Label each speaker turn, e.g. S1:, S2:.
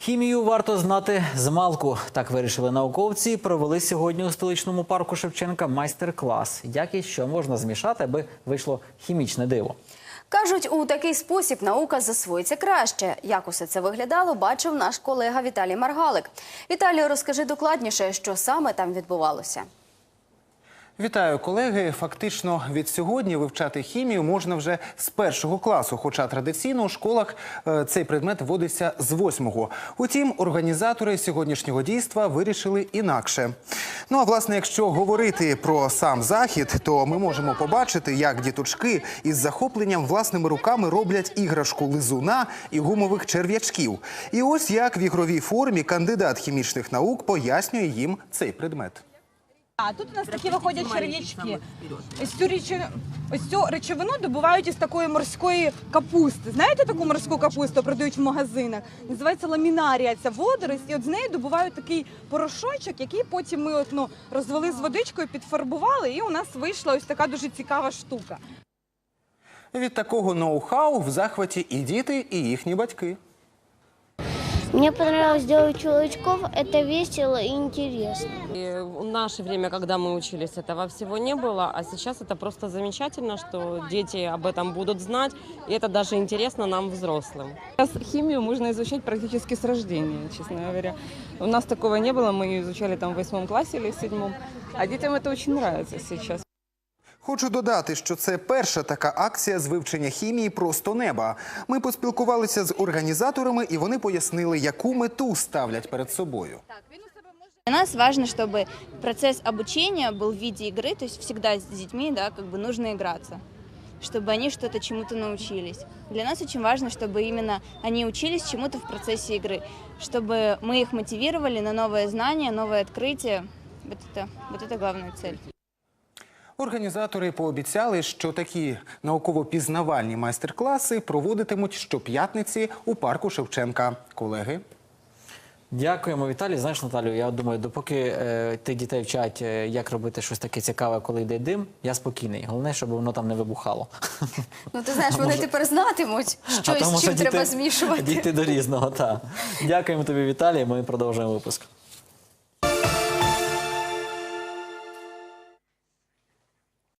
S1: Хімію варто знати з малку. Так вирішили науковці. і Провели сьогодні у столичному парку Шевченка майстер-клас. Як і що можна змішати, аби вийшло хімічне диво.
S2: Кажуть, у такий спосіб наука засвоїться краще. Як усе це виглядало, бачив наш колега Віталій Маргалик. Віталію, розкажи докладніше, що саме там відбувалося.
S3: Вітаю, колеги. Фактично від сьогодні вивчати хімію можна вже з першого класу, хоча традиційно у школах е, цей предмет вводиться з восьмого. Утім, організатори сьогоднішнього дійства вирішили інакше. Ну а власне, якщо говорити про сам захід, то ми можемо побачити, як діточки із захопленням власними руками роблять іграшку лизуна і гумових черв'ячків. І ось як в ігровій формі кандидат хімічних наук пояснює їм цей предмет.
S4: А тут у нас такі виходять черв'ячки. Ось цю речовину, ось цю речовину добувають із такої морської капусти. Знаєте таку морську капусту продають в магазинах? Називається ламінарія. Ця водорость, і от з неї добувають такий порошочок, який потім ми от, ну, розвели з водичкою, підфарбували, і у нас вийшла ось така дуже цікава штука.
S3: Від такого ноу-хау в захваті і діти, і їхні батьки.
S5: Мне понравилось делать чулочков, это весело и интересно.
S6: И в наше время, когда мы учились, этого всего не было, а сейчас это просто замечательно, что дети об этом будут знать, и это даже интересно нам, взрослым.
S7: Сейчас химию можно изучать практически с рождения, честно говоря. У нас такого не было, мы ее изучали там в восьмом классе или в седьмом. А детям это очень нравится сейчас.
S3: Хочу додати, що це перша така акція з вивчення хімії просто неба. Ми поспілкувалися з організаторами, і вони пояснили, яку мету ставлять перед собою.
S8: Для нас важно, чтобы процесс обучения был в виде игры, то есть всегда с детьми, да, как бы нужно играться, чтобы они что-то чему-то научились. Для нас очень важно, чтобы именно они учились чему-то в процессе игры, чтобы мы их мотивировали на новые знания, новые открытия. Вот это, вот это главная цель.
S3: Організатори пообіцяли, що такі науково-пізнавальні майстер-класи проводитимуть щоп'ятниці у парку Шевченка. Колеги.
S1: Дякуємо, Віталій. Знаєш, Наталю, я думаю, допоки е, ти дітей вчать, е, як робити щось таке цікаве, коли йде дим, я спокійний. Головне, щоб воно там не вибухало.
S2: Ну ти знаєш, вони тепер знатимуть, що і з чим треба змішувати.
S1: Діти до різного, так. Дякуємо тобі, Віталій. Ми продовжуємо випуск.